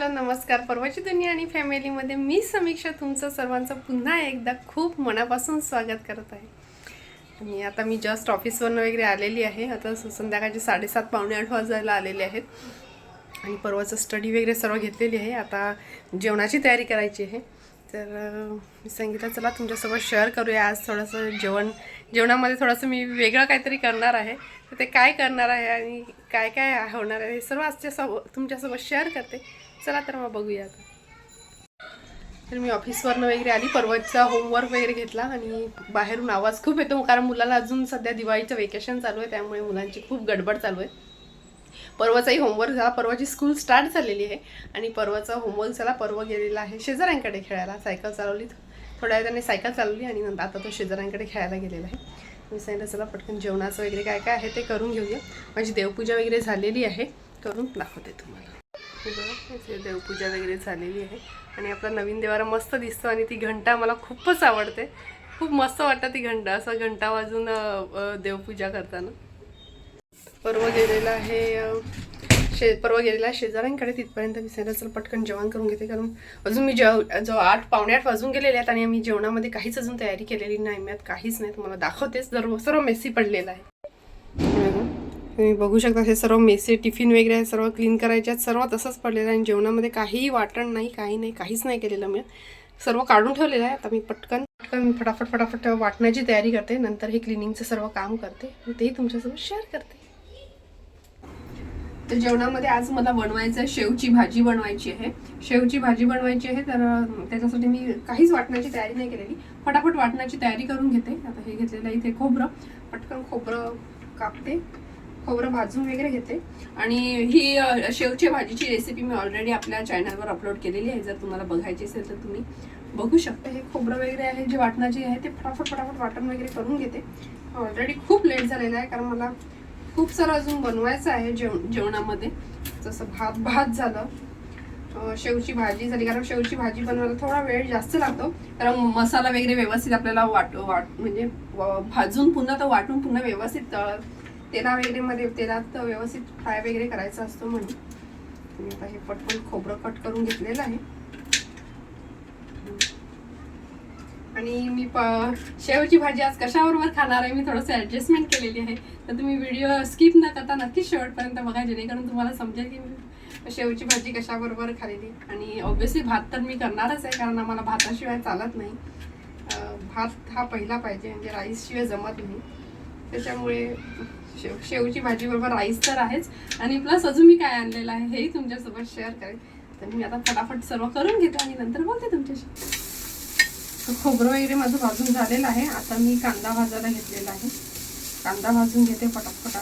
Hello नमस्कार. परवाची दुनिया आणि फॅमिलीमध्ये मी समीक्षा तुमचं सर्वांचं पुन्हा एकदा खूप मनापासून स्वागत करत आहे. आणि आता मी जस्ट ऑफिसवरनं वगैरे आलेली आहे. आता संध्याकाळचे साडेसात पावणे आठ वाजायला आलेले आहेत. आणि परवाचं स्टडी वगैरे सर्व घेतलेली आहे. आता जेवणाची तयारी करायची आहे. तर मी सांगितलं चला तुमच्यासोबत शेअर करूया. आज थोडंसं जेवण जेवणामध्ये थोडंसं मी वेगळं काहीतरी करणार आहे. तर ते काय करणार आहे आणि काय काय होणार आहे हे सर्व आजच्या सोबत तुमच्यासोबत शेअर करते. चला तर मग बघूया आता. तर मी ऑफिसवरनं वगैरे आली परवाचा होमवर्क वगैरे घेतला आणि बाहेरून आवाज खूप येतो कारण मुलाला अजून सध्या दिवाळीचं वेकेशन चालू आहे त्यामुळे मुलांची खूप गडबड चालू आहे. परवाचाही होमवर्क झाला परवाची स्कूल स्टार्ट झालेली आहे आणि परवाचा होमवर्क झाला परवा गेलेला आहे शेजाऱ्यांकडे खेळायला सायकल चालवली. थोड्या वेळ त्याने सायकल चालवली आणि नंतर आता तो शेजाऱ्यांकडे खेळायला गेलेला आहे. मी सांगितलं चला पटकन जेवणाचं वगैरे काय काय आहे ते करून घेऊया. माझी देवपूजा वगैरे झालेली आहे करून दाखवते तुम्हाला. हे बघा, इथे देवपूजा वगैरे झालेली आहे. आणि आपला नवीन देवारा मस्त दिसतो आणि ती घंटा मला खूपच आवडते. खूप मस्त वाटतं ती घंटा असं घंटा वाजून देवपूजा करताना. परवा गेलेला आहे शे परवा गेलेला शेजाऱ्यांकडे तिथपर्यंत मी सांगितलं चल पटकन जेवण करून घेते कारण अजून मी जेव जो आठ पावणे आठ वाजून गेलेले आहेत आणि मी जेवणामध्ये काहीच अजून तयारी केलेली नाही मी आत काहीच नाही तुम्हाला दाखवतेच दर सर्व मेसी पडलेला आहे. तुम्ही बघू शकता हे सर्व मेसे टिफिन वगैरे आहे सर्व क्लीन करायचे आहेत. सर्व तसंच पडलेलं आहे आणि जेवणामध्ये काहीही वाटण नाही काही नाही काहीच नाही केलेलं मी. सर्व काढून ठेवलेलं आहे. आता मी पटकन पटकन मी फटाफट फटाफट वाटण्याची तयारी करते. नंतर हे क्लिनिंगचं सर्व काम करते तेही तुमच्यासोबत शेअर करते. तर जेवणामध्ये आज मला बनवायचं आहे शेवची भाजी बनवायची आहे. शेवची भाजी बनवायची आहे तर त्याच्यासाठी मी काहीच वाटण्याची तयारी नाही केलेली. फटाफट वाटण्याची तयारी करून घेते. आता हे घेतलेलं आहे इथे खोबरं. पटकन खोबरं कापते. खोबरं भाजून वगैरे घेते. आणि ही शेवच्या शेवची भाजीची रेसिपी मी ऑलरेडी आपल्या चॅनलवर अपलोड केलेली आहे. जर तुम्हाला बघायची असेल तर तुम्ही बघू शकता. हे खोबरं वगैरे आहे जे वाटणाची आहे ते फटाफट फटाफट वाटण वगैरे करून घेते. ऑलरेडी खूप लेट झालेलं आहे कारण मला खूप सारं अजून बनवायचं आहे जेवण जेवणामध्ये. जसं भात भात झालं. शेवची भाजी झाली कारण शेवची भाजी बनवायला थोडा वेळ जास्त लागतो. कारण मसाला वगैरे व्यवस्थित आपल्याला वाट वाट म्हणजे व- भाजून पुन्हा तो वाटून पुन्हा व्यवस्थित अं, तेला वगैरे मध्ये तेलात व्यवस्थित फ्राय वगैरे करायचा असतो म्हणून. मी आता हे पटकन खोबरं कट करून घेतलेलं आहे. आणि मी प शेवची भाजी आज कशाबरोबर खाणार आहे मी थोडंसं ॲडजस्टमेंट केलेली आहे. तर तुम्ही व्हिडिओ स्किप न करता नक्की शेवटपर्यंत बघा जेणेकरून तुम्हाला समजेल की मी शेवची भाजी कशाबरोबर खालेली. आणि ऑब्व्हियसली भात तर मी करणारच आहे कारण आम्हाला भाताशिवाय चालत नाही. भात हा पहिला पाहिजे म्हणजे राईसशिवाय जमत नाही. त्याच्यामुळे शेव शेवची भाजी बरोबर राईस तर आहेच. आणि प्लस अजून मी काय आणलेलं आहे हेही तुमच्यासोबत शेअर करेन. तर मी आता फटाफट सर्व करून घेते आणि नंतर बोलते तुमच्याशी. खोबरं वगैरे माझं भाजून झालेलं आहे. आता मी कांदा भाजायला घेतलेला आहे. कांदा भाजून घेते पटापट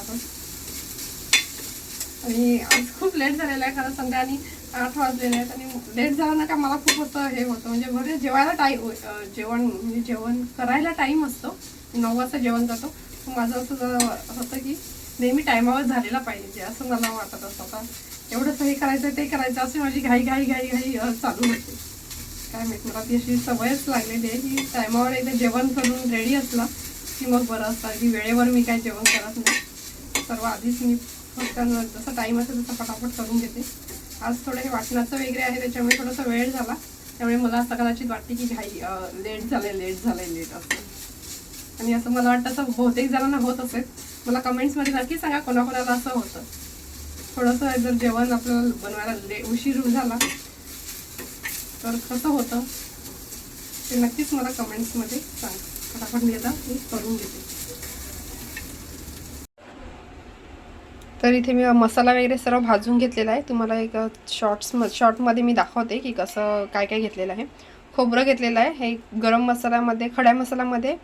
आणि आज खूप लेट झालेला आहे खरं संध्याकाळी आठ वाजलेले आहेत आणि लेट झाला ना का मला खूप असं हे होतं. म्हणजे घरी जेवायला टाईम जेवण म्हणजे जेवण करायला टाईम असतो. नऊ वाजता जेवण करतो. माझं असं होतं की नेहमी टायमावर झालेला पाहिजे असं मला वाटत असतं. आता एवढंच हे करायचं ते करायचं असं माझी घाई घाई घाई घाई चालू होते. काय माहिती मला ती अशी सवयच लागलेली आहे की टायमावर एकदा जेवण करून रेडी असला की मग बरं असतं. की वेळेवर मी काय जेवण करत नाही. सर्व आधीच मी फक्त जसं टाईम असेल तसं फटाफट करून घेते. आज थोडं हे वाटणाचं वगैरे आहे त्याच्यामुळे थोडासा वेळ झाला. त्यामुळे मला असं कदाचित वाटते की घाई लेट झालं लेट झालं लेट असं. आणि असं मला वाटतं असं बहुतेक जणांना होत असेल. मला कमेंट्समध्ये नक्की सांगा कोणाकोणाला असं होतं. थोडंसं जर जेवण आपल्याला बनवायला ले उशीर झाला तर कसं होतं ते नक्कीच मला कमेंट्समध्ये सांग. फटाफट मी आता मी करून घेते. तर इथे मी मसाला वगैरे सर्व भाजून घेतलेला आहे. तुम्हाला एक शॉर्ट्स शॉर्टमध्ये मी दाखवते की कसं काय काय घेतलेलं आहे. खोबरं घेतलेलं आहे. हे गरम मसाल्यामध्ये खड्या मसाल्यामध्ये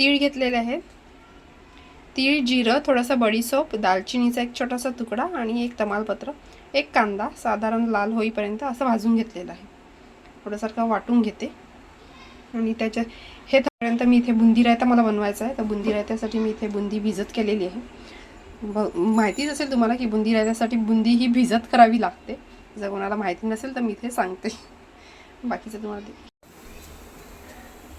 तीळ घेतलेले आहे तीळ जिरं थोडंसं बडीसोप दालचिनीचा एक छोटासा तुकडा आणि एक तमालपत्र एक कांदा साधारण लाल होईपर्यंत असं भाजून घेतलेलं आहे. थोडंसारखं वाटून घेते. आणि त्याच्या हे पर्यंत मी इथे बुंदी रायता मला बनवायचा आहे. तर बुंदी रायत्यासाठी मी इथे बुंदी भिजत केलेली आहे. ब माहितीच असेल तुम्हाला की बुंदी रायत्यासाठी बुंदी ही भिजत करावी लागते. जर कोणाला माहिती नसेल तर मी इथे सांगते. बाकीचं तुम्हाला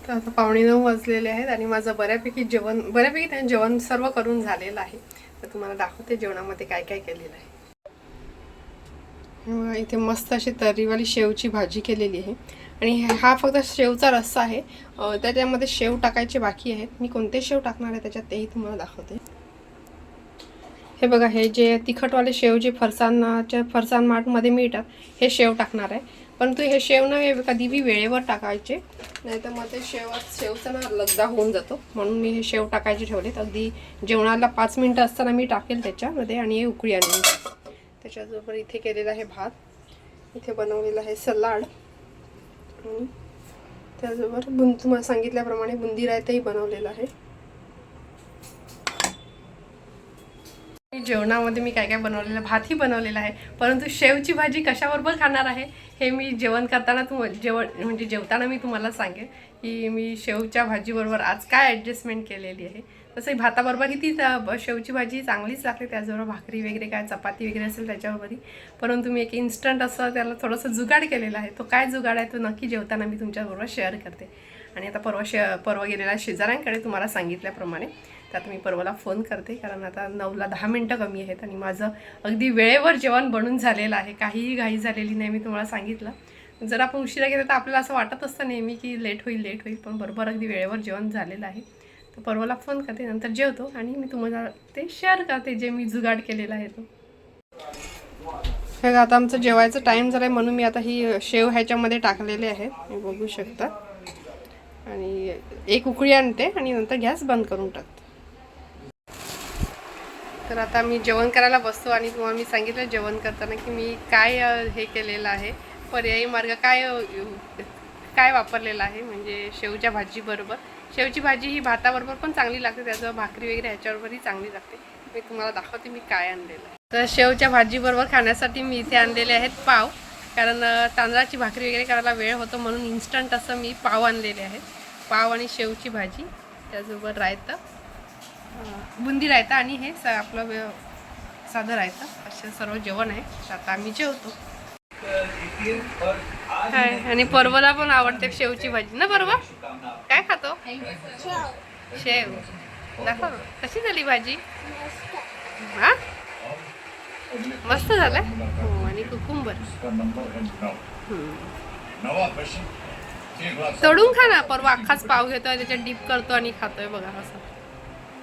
तर आता पावणे नऊ वाजलेले आहेत आणि माझं बऱ्यापैकी जेवण बऱ्यापैकी त्याने जेवण सर्व करून झालेलं आहे. तर तुम्हाला दाखवते जेवणामध्ये काय काय केलेलं आहे. इथे मस्त अशी तर्रीवाली शेवची भाजी केलेली आहे. आणि हा फक्त शेवचा रस्सा आहे. त्याच्यामध्ये शेव टाकायचे बाकी आहेत. मी कोणते शेव टाकणार आहे त्याच्यात तेही तुम्हाला दाखवते. हे बघा हे जे तिखटवाले शेव जे फरसाणाच्या फरसाण मार्टमध्ये मिळतात हे शेव टाकणार आहे. परंतु हे शेव ना हे कधी बी वेळेवर टाकायचे. नाही तर मग ते शेव शेवचा ना लगदा होऊन जातो. म्हणून मी हे शेव टाकायचे ठेवलेत. अगदी जेवणाला पाच मिनटं असताना मी टाकेल त्याच्यामध्ये आणि हे उकळी आणून त्याच्याबरोबर इथे केलेला आहे भात. इथे बनवलेला आहे सलाड. त्याचबरोबर बुंद तुम्हाला सांगितल्याप्रमाणे बुंदी रायताही बनवलेला आहे. जेवणामध्ये मी काय काय बनवलेलं भातही बनवलेला आहे. परंतु शेवची भाजी कशाबरोबर खाणार आहे हे मी जेवण करताना तुम जेवण म्हणजे जेवताना मी तुम्हाला सांगेन की मी शेवच्या भाजीबरोबर आज काय ॲडजस्टमेंट केलेली आहे. तसंही भाताबरोबरही ती शेवची भाजी चांगलीच लागते त्याचबरोबर भाकरी वगैरे काय चपाती वगैरे असेल त्याच्याबरोबरही. परंतु मी एक इन्स्टंट असं त्याला थोडंसं जुगाड केलेला आहे. तो काय जुगाड आहे तो नक्की जेवताना मी तुमच्याबरोबर शेअर करते. आणि आता परवा शे परवा गेलेला शेजाऱ्यांकडे तुम्हाला सांगितल्याप्रमाणे तर आता मी परवाला फोन करते कारण आता नऊला दहा मिनटं कमी आहेत आणि माझं अगदी वेळेवर जेवण बनून झालेलं आहे. काहीही घाई झालेली नाही मी तुम्हाला सांगितलं. जर आपण उशिरा गेलं तर आपल्याला असं वाटत असतं नेहमी की लेट होईल लेट होईल पण बरोबर अगदी वेळेवर जेवण झालेलं आहे. तर परवाला फोन करते नंतर जेवतो आणि मी तुम्हाला ते शेअर करते जे मी जुगाड केलेला आहे तो. हे आता आमचं जेवायचं टाईम झाला आहे म्हणून मी आता ही शेव ह्याच्यामध्ये टाकलेले आहे. बघू शकता. आणि एक उकळी आणते आणि नंतर गॅस बंद करून टाकते. तर आता मी जेवण करायला बसतो आणि तुम्हाला मी सांगितलं जेवण करताना की मी काय हे केलेलं आहे. पर्यायी मार्ग काय काय वापरलेला आहे? म्हणजे शेवच्या भाजीबरोबर शेवची भाजी ही भाताबरोबर पण चांगली लागते त्याचं भाकरी वगैरे ह्याच्याबरोबरही चांगली लागते. मी तुम्हाला दाखवते मी काय आणलेलं आहे. तर शेवच्या भाजीबरोबर खाण्यासाठी मी इथे आणलेले आहेत पाव. कारण तांदळाची भाकरी वगैरे करायला वेळ होतो म्हणून इन्स्टंट असं मी पाव आणलेले आहेत. पाव आणि शेवची भाजी त्याचबरोबर रायतं. बुंदी रायता आणि हे स आपलं साधं रायता असे सर्व जेवण आहे. तर आता आम्ही जेवतो. काय आणि परवला पण आवडते शेवची भाजी. ना परवा? काय खातो? शेव. दाखव. कशी झाली भाजी? हा? मस्त झालं? हो आणि कुकुंबर. तळून खा ना. परवा अख्खाच पाव घेतोय त्याच्यात डीप करतो आणि खातोय बघा असं.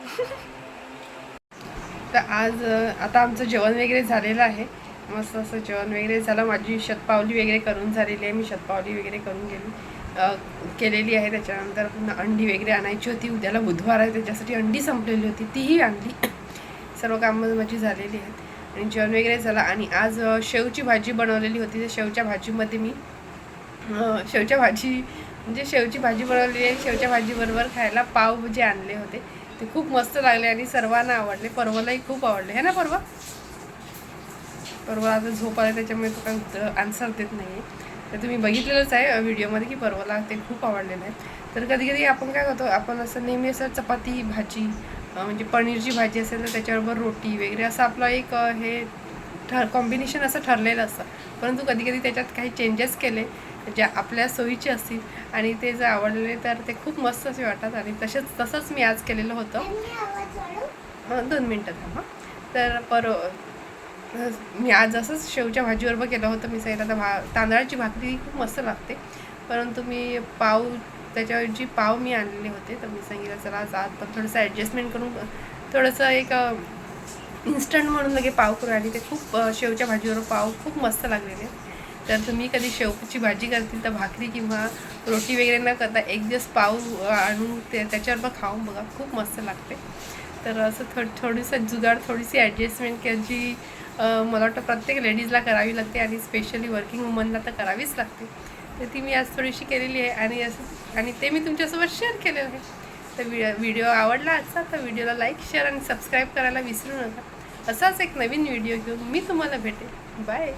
तर आज आता आमचं जेवण वगैरे झालेलं आहे. मस्त असं जेवण वगैरे झालं. माझी शतपावली वगैरे करून झालेली आहे. मी शतपावली वगैरे करून गेली. केलेली आहे. त्याच्यानंतर पुन्हा अंडी वगैरे आणायची होती. उद्याला बुधवार आहे. त्याच्यासाठी अंडी संपलेली होती. तीही आणली. सर्व कामं माझी झालेली आहेत. आणि जेवण वगैरे झालं. आणि आज शेवची भाजी बनवलेली होती. त्या शेवच्या भाजीमध्ये मी शेवच्या भाजी म्हणजे शेवची भाजी बनवलेली आहे. शेवच्या भाजीबरोबर खायला पाव जे आणले होते. ते खूप मस्त लागले आणि सर्वांना आवडले. परवालाही खूप आवडले. है ना परवा? परवा आता झोप आला त्याच्यामुळे तो काय आन्सर देत नाही तर तुम्ही बघितलेलंच आहे व्हिडिओमध्ये की परवाला ते खूप आवडलेलं आहे. तर कधी कधी आपण काय करतो आपण असं नेहमी असं चपाती भाजी म्हणजे पनीरची भाजी असेल तर त्याच्याबरोबर रोटी वगैरे असं आपलं एक हे ठर कॉम्बिनेशन असं ठरलेलं असतं. परंतु कधी कधी त्याच्यात काही चेंजेस केले ज्या आपल्या सोयीचे असतील आणि ते जर आवडले तर ते खूप मस्त असे वाटतात. आणि तसेच तसंच मी आज केलेलं होतं. दोन मिनटं थांबा. तर पर मी आज असंच शेवच्या भाजीबरोबर केलं होतं. मी सांगितलं भा तांदळाची भाकरी खूप मस्त लागते. परंतु मी पाव त्याच्याऐवजी पाव मी आणलेले होते. तर मी सांगितलं चला आज आज पण थोडंसं ॲडजस्टमेंट करून थोडंसं एक इन्स्टंट म्हणून लगे पाव करू आणि ते खूप शेवच्या भाजीवर पाव खूप मस्त लागलेले. तर तुम्ही कधी शेवची भाजी करतील तर भाकरी किंवा रोटी वगैरे न करता एक दिवस पाव आणून ते त्याच्यावर मग खाऊन बघा. खूप मस्त लागते. तर असं थो थोडीसं जुगाड थोडीशी ॲडजस्टमेंट की जी मला वाटतं प्रत्येक लेडीजला करावी लागते आणि स्पेशली वर्किंग वुमनला तर करावीच लागते. तर ती मी आज थोडीशी केलेली आहे आणि असं आणि ते मी तुमच्यासोबत शेअर केलेलं आहे. तर व्हिडिओ आवडला आजचा तर व्हिडिओला लाईक शेअर आणि सबस्क्राईब करायला विसरू नका. असाच एक नवीन व्हिडिओ घेऊन मी तुम्हाला भेटेल. बाय